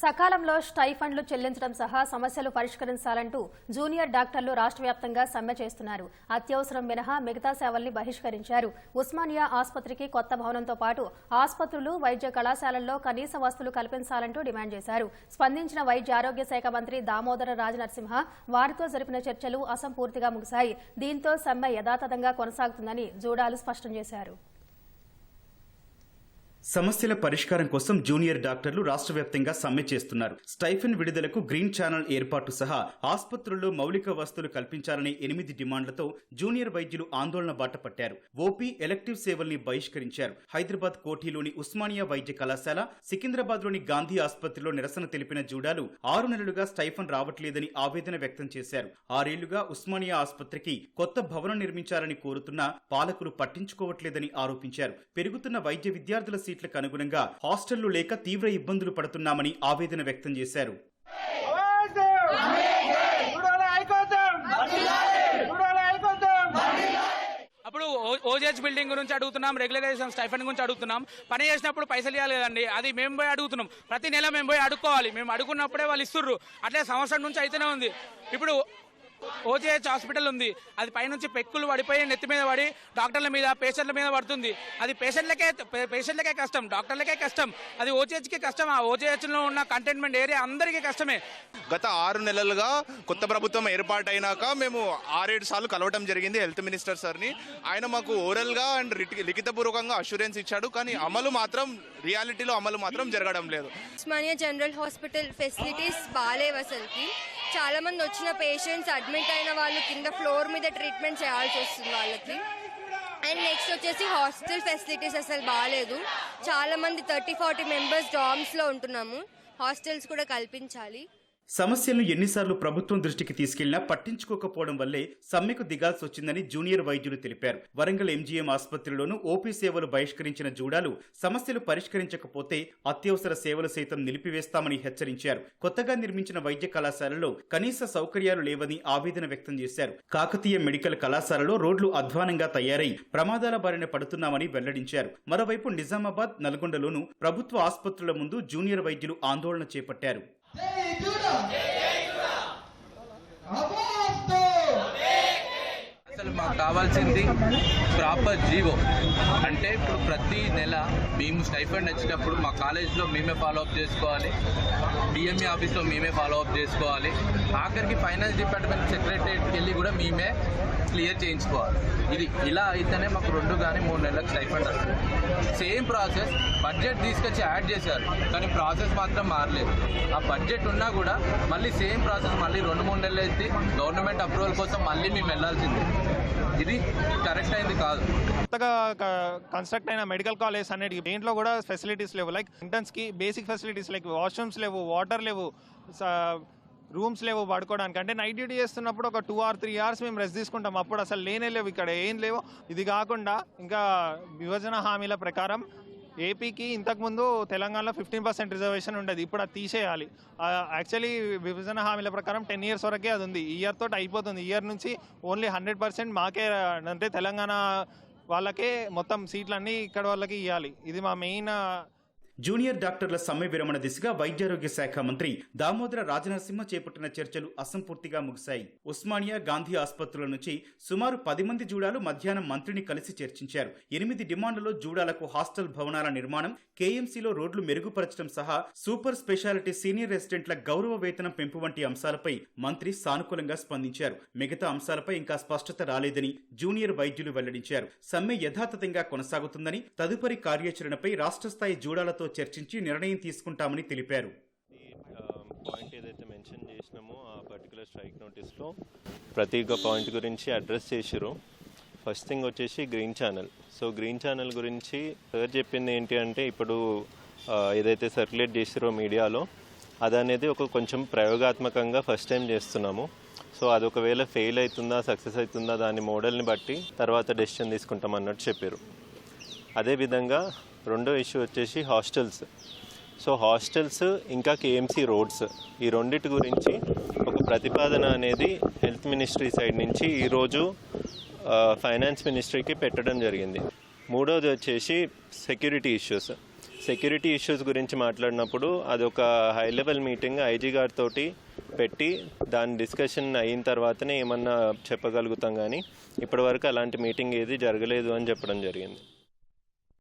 సకాలంలో స్టైఫండ్లు చెల్లించడం సహా సమస్యలు పరిష్కరించాలంటూ జూనియర్ డాక్టర్లు రాష్ట్ర వ్యాప్తంగా సమ్మె చేస్తున్నారు. అత్యవసరం మినహా మిగతా సేవల్ని బహిష్కరించారు. ఉస్మానియా ఆసుపత్రికి కొత్త భవనంతో పాటు ఆసుపత్రులు వైద్య కళాశాలల్లో కనీస వసతులు కల్పించాలంటూ డిమాండ్ చేశారు. స్పందించిన వైద్య ఆరోగ్య శాఖ మంత్రి దామోదర రాజనరసింహ వారితో జరిపిన చర్చలు అసంపూర్తిగా ముగిశాయి. దీంతో సమ్మె యథాతథంగా కొనసాగుతుందని జూడాలు స్పష్టం చేశారు. సమస్యల పరిష్కారం కోసం జూనియర్ డాక్టర్లు రాష్ట్ర వ్యాప్తంగా సమ్మె చేస్తున్నారు. స్టైఫెన్ విడుదలకు గ్రీన్ ఛానల్ ఏర్పాటు సహా ఆసుపత్రుల్లో మౌలిక వసతులు కల్పించాలనే ఎనిమిది డిమాండ్లతో జూనియర్ వైద్యులు ఆందోళన బాట పట్టారు. ఓపీ ఎలక్టివ్ సేవల్ని బహిష్కరించారు. హైదరాబాద్ కోఠీలోని ఉస్మానియా వైద్య కళాశాల సికింద్రాబాద్లోని గాంధీ ఆసుపత్రిలో నిరసన తెలిపిన జూడాలు ఆరు నెలలుగా స్టైఫన్ రావట్లేదని ఆవేదన వ్యక్తం చేశారు. ఆరేళ్ళుగా ఉస్మానియా ఆసుపత్రికి కొత్త భవనం నిర్మించాలని కోరుతున్నా పాలకులు పట్టించుకోవట్లేదని ఆరోపించారు. పెరుగుతున్న వైద్య విద్యార్థుల సీట్ సీట్లకు అనుగుణంగా హాస్టళ్ళు లేక తీవ్ర ఇబ్బందులు పడుతున్నామని ఆవేదన వ్యక్తం చేశారు. అప్పుడు ఓజేహెచ్ బిల్డింగ్ గురించి అడుగుతున్నాం రెగ్యులరైజేషన్ స్టైఫండ్ గురించి అడుగుతున్నాం. పని చేసినప్పుడు పైసలు ఇవ్వాలి కదండి అది మేము పోయి అడుగుతున్నాం. ప్రతి నెల మేము పోయి అడుక్కోవాలి. మేము అడుగున్నప్పుడే వాళ్ళు ఇస్తుర్రు. అట్లే సంవత్సరం నుంచి అయితేనే ఉంది. ఇప్పుడు ఓజేహెచ్ హాస్పిటల్ ఉంది. అది పైనుంచి పెక్కులు పడిపోయి నెత్తి మీద పడి డాక్టర్ల మీద పేషెంట్ల మీద పడుతుంది. అది పేషెంట్లకే పేషెంట్లకే కష్టం డాక్టర్లకే కష్టం. అది ఓజేహెచ్కి కష్టం. ఆ OGH లో ఉన్న కంటైన్మెంట్ ఏరియా అందరికీ కష్టమే. గత ఆరు నెలలుగా కొత్త ప్రభుత్వం ఏర్పాటైనాక మేము ఆరేడు సార్లు కలవటం జరిగింది హెల్త్ మినిస్టర్ సార్ని. ఆయన మాకు ఓరల్గా అండ్ రిటి- లిఖితపూర్వకంగా అష్యూరెన్స్ ఇచ్చాడు. కానీ అమలు మాత్రం రియాలిటీలో అమలు మాత్రం జరగడం లేదు. ఉస్మానియా జనరల్ హాస్పిటల్ ఫెసిలిటీస్ బాగాలేవు అసలుకి. చాలా మంది వచ్చిన పేషెంట్స్ అడ్మిట్ అయిన వాళ్ళు కింద ఫ్లోర్ మీద ట్రీట్మెంట్ చేయాల్సి వస్తుంది వాళ్ళకి. అండ్ నెక్స్ట్ వచ్చేసి హాస్టల్ ఫెసిలిటీస్ అసలు బాగాలేదు చాలా మంది థర్టీ ఫార్టీ మెంబర్స్ డామ్స్లో ఉంటున్నాము. హాస్టల్స్ కూడా కల్పించాలి. సమస్యలను ఎన్నిసార్లు ప్రభుత్వం దృష్టికి తీసుకెళ్ళినా పట్టించుకోకపోవడం వల్లే సమ్మెకు దిగాల్సి వచ్చిందని జూనియర్ వైద్యులు తెలిపారు. వరంగల్ ఎంజీఎం ఆసుపత్రిలోనూ ఓపీ సేవలు బహిష్కరించిన జూడాలు సమస్యలు పరిష్కరించకపోతే అత్యవసర సేవలు సైతం నిలిపివేస్తామని హెచ్చరించారు. కొత్తగా నిర్మించిన వైద్య కళాశాలలో కనీస సౌకర్యాలు లేవని ఆవేదన వ్యక్తం చేశారు. కాకతీయ మెడికల్ కళాశాలలో రోడ్లు అధ్వానంగా తయారై ప్రమాదాల బారిన పడుతున్నామని వెల్లడించారు. మరోవైపు నిజామాబాద్ నల్గొండలోనూ ప్రభుత్వ ఆసుపత్రుల ముందు జూనియర్ వైద్యులు ఆందోళన చేపట్టారు. Ei, Duda! Ei, ei, Duda! Tá Deitura! Avô! అసలు మాకు కావాల్సింది ప్రాపర్ జీవో. అంటే ఇప్పుడు ప్రతి నెల మేము స్టైఫండ్ వచ్చినప్పుడు మా కాలేజ్లో మేమే ఫాలో అప్ చేసుకోవాలి. డిఎంఈ ఆఫీస్లో మేమే ఫాలో అప్ చేసుకోవాలి. ఆఖరికి ఫైనాన్స్ డిపార్ట్మెంట్ సెక్రటరీకి వెళ్ళి కూడా మేమే క్లియర్ చేయించుకోవాలి. ఇది ఇలా అయితేనే మాకు రెండు కానీ మూడు నెలలకు స్టైఫండ్ వస్తుంది. సేమ్ ప్రాసెస్ బడ్జెట్ తీసుకొచ్చి యాడ్ చేశారు. కానీ ప్రాసెస్ మాత్రం మారలేదు. ఆ బడ్జెట్ ఉన్నా కూడా మళ్ళీ సేమ్ ప్రాసెస్ మళ్ళీ రెండు మూడు నెలలు అయితే గవర్నమెంట్ అప్రూవల్ కోసం మళ్ళీ మేము వెళ్ళాల్సిందే. ఇది కరెక్ట్ అయింది కాదు. కొత్తగా కన్స్ట్రక్ట్ అయిన మెడికల్ కాలేజ్ అన్నిటికి దేంట్లో కూడా ఫెసిలిటీస్ లేవు. లైక్ ఇంటర్న్స్కి బేసిక్ ఫెసిలిటీస్ లైక్ వాష్రూమ్స్ లేవు వాటర్ లేవు రూమ్స్ లేవు పడుకోవడానికి. అంటే నైట్ డ్యూటీ చేస్తున్నప్పుడు ఒక టూ ఆర్ త్రీ అవర్స్ మేము రెస్ట్ తీసుకుంటాం. అప్పుడు అసలు లేనే లేవు. ఇక్కడ ఏం లేవు. ఇది కాకుండా ఇంకా విభజన హామీల ప్రకారం ఏపీకి ఇంతకుముందు తెలంగాణలో ఫిఫ్టీన్ పర్సెంట్ రిజర్వేషన్ ఉండేది. ఇప్పుడు అది తీసేయాలి. యాక్చువల్లీ విభజన హామీల ప్రకారం టెన్ ఇయర్స్ వరకే అది ఉంది. ఇయర్ తోటి అయిపోతుంది. ఇయర్ నుంచి ఓన్లీ హండ్రెడ్ పర్సెంట్ మాకే అంటే తెలంగాణ వాళ్ళకే మొత్తం సీట్లన్నీ ఇక్కడ వాళ్ళకి ఇవ్వాలి. ఇది మా మెయిన్ జూనియర్ డాక్టర్ల సమ్మె విరమణ దిశగా వైద్యారోగ్య శాఖ మంత్రి దామోదర రాజనరసింహ చేపట్టిన చర్చలు అసంపూర్తిగా ముగిశాయి. ఉస్మానియా గాంధీ ఆసుపత్రుల నుంచి సుమారు పది మంది జూడాలు మధ్యాహ్నం మంత్రిని కలిసి చర్చించారు. ఎనిమిది డిమాండ్లలో జూడాలకు హాస్టల్ భవనాల నిర్మాణం కేఎంసీలో రోడ్లు మెరుగుపరచడం సహా సూపర్ స్పెషాలిటీ సీనియర్ రెసిడెంట్ల గౌరవ వేతనం పెంపు వంటి అంశాలపై మంత్రి సానుకూలంగా స్పందించారు. మిగతా అంశాలపై ఇంకా స్పష్టత రాలేదని జూనియర్ వైద్యులు వెల్లడించారు. సమ్మె యథాతథంగా కొనసాగుతుందని తదుపరి కార్యాచరణపై రాష్ట్ర స్థాయి జూడాలతో చర్చించి నిర్ణయం తీసుకుంటామని తెలిపారు. పాయింట్ ఏదైతే మెన్షన్ చేసినామో ఆ పర్టికులర్ స్ట్రైక్ నోటీస్లో ప్రతి ఒక్క పాయింట్ గురించి అడ్రస్ చేసిరు ఫస్ట్ థింగ్ వచ్చేసి green channel so green channel గురించి సార్ చెప్పింది ఏంటి అంటే ఇప్పుడు ఏదైతే సర్క్యులేట్ చేసిరో మీడియాలో అది అనేది ఒక కొంచెం ప్రయోగాత్మకంగా ఫస్ట్ టైం చేస్తున్నాము. సో అది ఒకవేళ ఫెయిల్ అవుతుందా సక్సెస్ అవుతుందా దాని మోడల్ని బట్టి తర్వాత డెసిషన్ తీసుకుంటాం అన్నట్టు చెప్పారు అదేవిధంగా రెండో ఇష్యూ వచ్చేసి హాస్టల్స్. సో హాస్టల్స్ ఇంకా కేఎంసీ రోడ్స్. ఈ రెండిటి గురించి ఒక ప్రతిపాదన అనేది హెల్త్ మినిస్ట్రీ సైడ్ నుంచి ఈరోజు ఫైనాన్స్ మినిస్ట్రీకి పెట్టడం జరిగింది. మూడోది వచ్చేసి సెక్యూరిటీ ఇష్యూస్. సెక్యూరిటీ ఇష్యూస్ గురించి మాట్లాడినప్పుడు అదొక హై లెవెల్ మీటింగ్ ఐజీ గారితో పెట్టి దాని డిస్కషన్ అయిన తర్వాతనే ఏమన్నా చెప్పగలుగుతాం కానీ ఇప్పటివరకు అలాంటి మీటింగ్ ఏది జరగలేదు అని చెప్పడం జరిగింది.